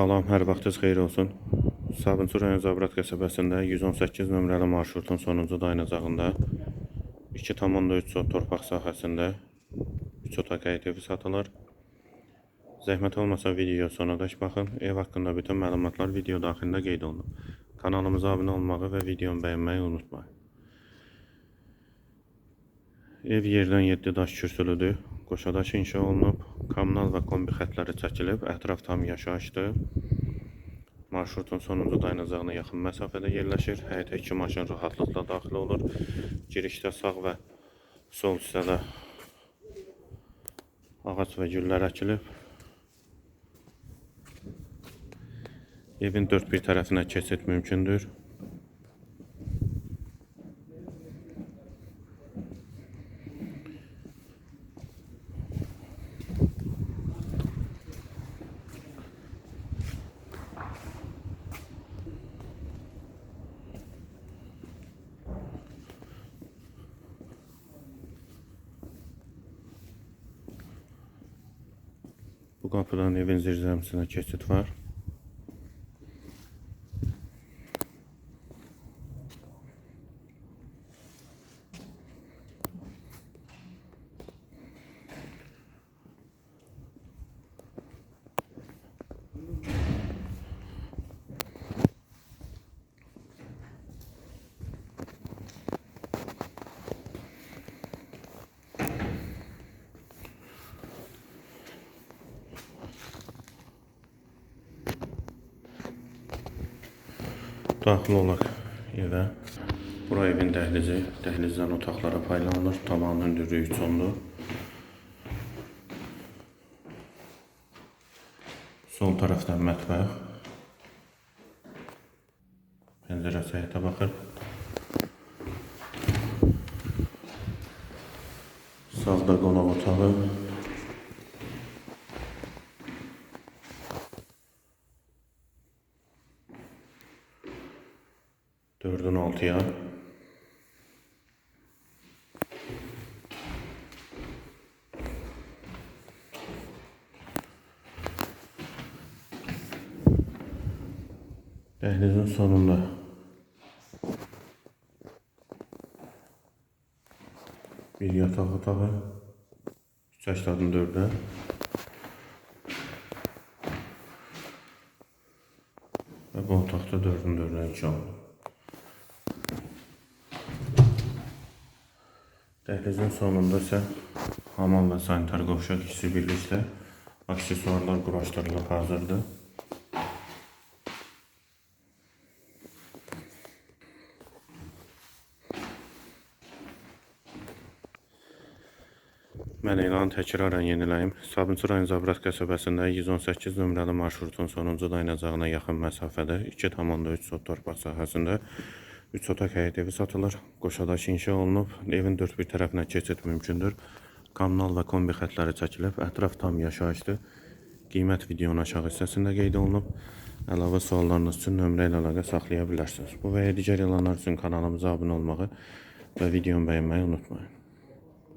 Salam, hər vaxtınız xeyir olsun. Sabunçu rayon Zabrat qəsəbəsində 118 nömrəli marşrutun sonuncu dayanacağında 2,3 sot torpaq sahəsində 3 otaq həyət evi satılır. Zəhmət olmasa video sonadək baxın. Ev haqqında bütün məlumatlar video daxilində qeyd olunub. Kanalımıza abunə olmağı və videonu bəyənməyi unutmayın. Ev yerdən 7 daş kürsülüdür. Qoşadaş inşa olunub. Kommunal və kombi xətləri çəkilib. Ətraf tam yaşayışdır. Marşrutun sonuncu dayanacağına yaxın məsafədə yerləşir. Həyətə iki maşın rahatlıqla daxil olur. Girişdə sağ və sol hissədə ağac və güllər əkilib. Evin dörd bir tərəfinə keçid mümkündür. Bu qapıdan evin zirzəmisinə keçid var. Daxil olaq evə. Bura evin dəhlizi. Dəhlizdən otaqlara paylanılır. Tavan hündürlüyü 3 ondur. Sol tərəfdən mətbəx. Pəncərəsi həyətə baxır. Sağda qonaq otağı. Dördün altıya. Dəhlizin sonunda bir yataq otağı, üç dördə. Və bu otaqda dördün dördün iki oldu. Dəhlizin sonunda isə hamam və sanitar qovşaq ikisi birlikdə aksesuarlar quraşdırılıb hazırdır. Mən elanı təkrarən yeniləyim. Sabunçu rayon Zabrat qəsəbəsində 118 nömrəli marşrutun sonuncu dayanacağına yaxın məsafədə 2,3 sot torpaq sahəsində 3 otaq həyət evi satılır. Qoşadaş inşa olunub. Evin dörd bir tərəfinə keçid mümkündür. Kommunal və kombi xətləri çəkilib. Ətraf tam yaşayışdır. Qiymət videonun aşağı hissəsində qeyd olunub. Əlavə suallarınız üçün nömrə ilə əlaqə saxlaya bilərsiniz. Bu və ya digər elanlar üçün kanalımıza abunə olmağı və videonu bəyənməyi unutmayın.